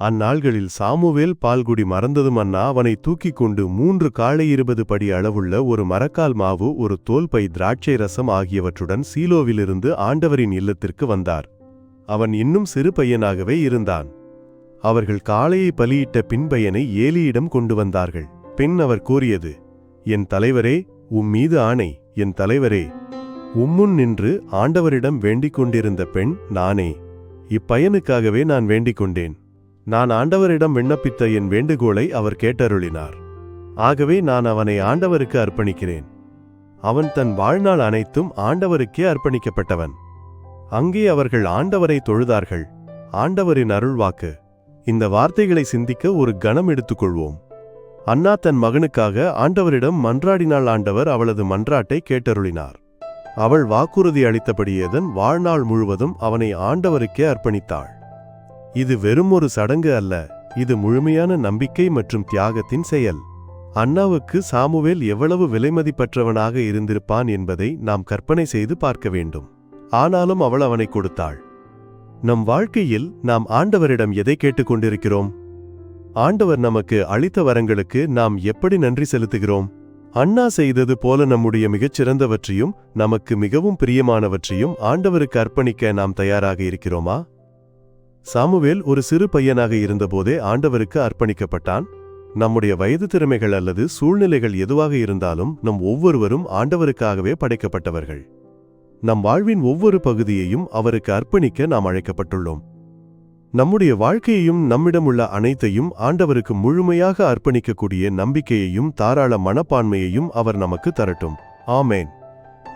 அந்நாள்களில் Samuel பால்குடி மறந்ததும் அண்ணா அவனை தூக்கிக் கொண்டு மூன்று காளை இருபது படி அளவுள்ள ஒரு மரக்கால் மாவு ஒரு தோல்பை திராட்சை ரசம் ஆகியவற்றுடன் சீலோவிலிருந்து ஆண்டவரின் இல்லத்திற்கு வந்தார். அவன் இன்னும் சிறு பையனாகவே இருந்தான். அவர்கள் காளையை பலியிட்ட பின்பையனை ஏலியிடம் கொண்டு வந்தார்கள். பின் அவர் கூறியது என் தலைவரே உம் மீது ஆணை என் தலைவரே உம்முன் நின்று ஆண்டவரிடம் வேண்டிக் கொண்டிருந்த பெண் நானே. இப்பையனுக்காகவே நான் வேண்டிக் கொண்டேன். நான் ஆண்டவரிடம் விண்ணப்பித்த என் வேண்டுகோளை அவர் கேட்டருளினார். ஆகவே நான் அவனை ஆண்டவருக்கு அர்ப்பணிக்கிறேன். அவன் தன் வாழ்நாள் அனைத்தும் ஆண்டவருக்கே அர்ப்பணிக்கப்பட்டவன். அங்கே அவர்கள் ஆண்டவரை தொழுதார்கள். ஆண்டவரின் அருள்வாக்கு. இந்த வார்த்தைகளை சிந்திக்க ஒரு கணம் எடுத்துக்கொள்வோம். அண்ணா தன் மகனுக்காக ஆண்டவரிடம் மன்றாடினாள் ஆண்டவர் அவளது மன்றாட்டை கேட்டருளினார். அவள் வாக்குறுதி அளித்தபடியேதன் வாழ்நாள் முழுவதும் அவனை ஆண்டவருக்கே அர்ப்பணித்தாள். இது வெறும் ஒரு சடங்கு அல்ல. இது முழுமையான நம்பிக்கை மற்றும் தியாகத்தின் செயல். அண்ணாவுக்கு சாமுவேல் எவ்வளவு விலைமதிப்பற்றவனாக இருந்திருப்பான் என்பதை நாம் கற்பனை செய்து பார்க்க வேண்டும். ஆனாலும் அவள் அவனை கொடுத்தாள். நம் வாழ்க்கையில் நாம் ஆண்டவரிடம் எதை கேட்டுக்கொண்டிருக்கிறோம் ஆண்டவர் நமக்கு அளித்த வரங்களுக்கு நாம் எப்படி நன்றி செலுத்துகிறோம்? அண்ணா செய்தது போல நம்முடைய மிகச்சிறந்தவற்றையும் நமக்கு மிகவும் பிரியமானவற்றையும் ஆண்டவருக்கு அர்ப்பணிக்க நாம் தயாராக இருக்கிறோமா? சாமுவேல் ஒரு சிறு பையனாக இருந்தபோதே ஆண்டவருக்கு அர்ப்பணிக்கப்பட்டான். நம்முடைய வயது திறமைகள் அல்லது சூழ்நிலைகள் எதுவாக இருந்தாலும் நம் ஒவ்வொருவரும் ஆண்டவருக்காகவே படைக்கப்பட்டவர்கள். நம் வாழ்வின் ஒவ்வொரு பகுதியையும் அவருக்கு அர்ப்பணிக்க நாம் அழைக்கப்பட்டுள்ளோம். நம்முடைய வாழ்க்கையையும் நம்மிடம் உள்ள அனைத்தையும் ஆண்டவருக்கு முழுமையாக அர்ப்பணிக்கக்கூடிய நம்பிக்கையையும் தாராள மனப்பான்மையையும் அவர் நமக்கு தரட்டும். ஆமேன்.